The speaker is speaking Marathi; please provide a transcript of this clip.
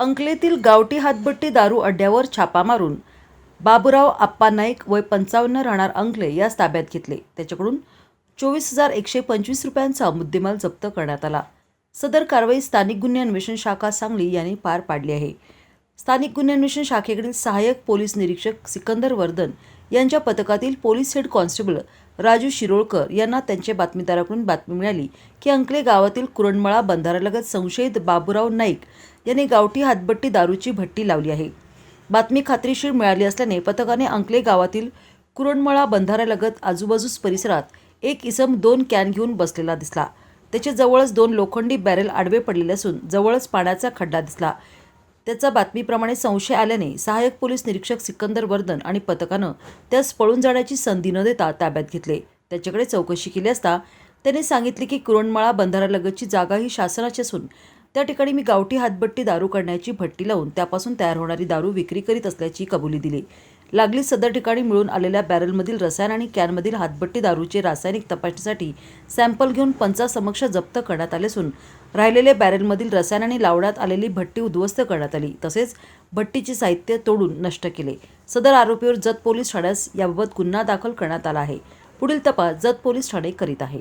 अंकलेतील गावठी हातभट्टी दारू अड्ड्यावर छापा मारून बाबुराव आप्पा नाईक वय पंचावन्न राहणार अंकले यास ताब्यात घेतले. त्याच्याकडून चोवीस हजार एकशे पंचवीस रुपयांचा मुद्देमाल जप्त करण्यात आला. सदर कारवाई स्थानिक गुन्हे अन्वेषण शाखा सांगली यांनी पार पाडली आहे. स्थानिक गुन्हे अन्वेषण शाखेकडील सहाय्यक पोलीस निरीक्षक सिकंदर वर्धन यांच्या पथकातील police head constable Raju Shirolkar यांना त्यांच्या बातमीदाराकडून बातमी मिळाली की अंकले गावातील कुरणमळा बंधाऱ्यालगत संशयित बाबुराव नाईक यांनी गावठी हातभट्टी दारूची भट्टी लावली आहे. बातमी खात्रीशीर मिळाली असल्याने पथकाने अंकले गावातील कुरणमळा बंधाऱ्यालगत आजूबाजूस परिसरात एक इसम दोन कॅन घेऊन बसलेला दिसला. त्याच्या जवळच दोन लोखंडी बॅरेल आडवे पडलेले असून जवळच पाण्याचा खड्डा दिसला. त्याचा बातमीप्रमाणे संशय आल्याने सहाय्यक पोलीस निरीक्षक सिकंदर वर्धन आणि पथकानं त्यास पळून जाण्याची संधी न देता ताब्यात घेतले. त्याच्याकडे चौकशी केली असता त्याने सांगितले की कुरणमाळा बंधाऱ्यालगतची जागा ही शासनाची असून त्या ठिकाणी मी गावठी हातभट्टी दारू करण्याची भट्टी लावून त्यापासून तयार होणारी दारू विक्री करीत असल्याची कबुली दिली. लागली सदर ठिकाणी मिळून आलेल्या बॅरलमधील रसायन आणि कॅनमधील हातभट्टी दारूचे रासायनिक तपासणीसाठी सॅम्पल घेऊन पंचासमक्ष जप्त करण्यात आले असून राहिलेले बॅरलमधील रसायन आणि लावण्यात आलेली भट्टी उद्ध्वस्त करण्यात आली. तसेच भट्टीचे साहित्य तोडून नष्ट केले. सदर आरोपीवर जत पोलीस ठाण्यास याबाबत गुन्हा दाखल करण्यात आला आहे. पुढील तपास जत पोलीस ठाणे करीत आहे.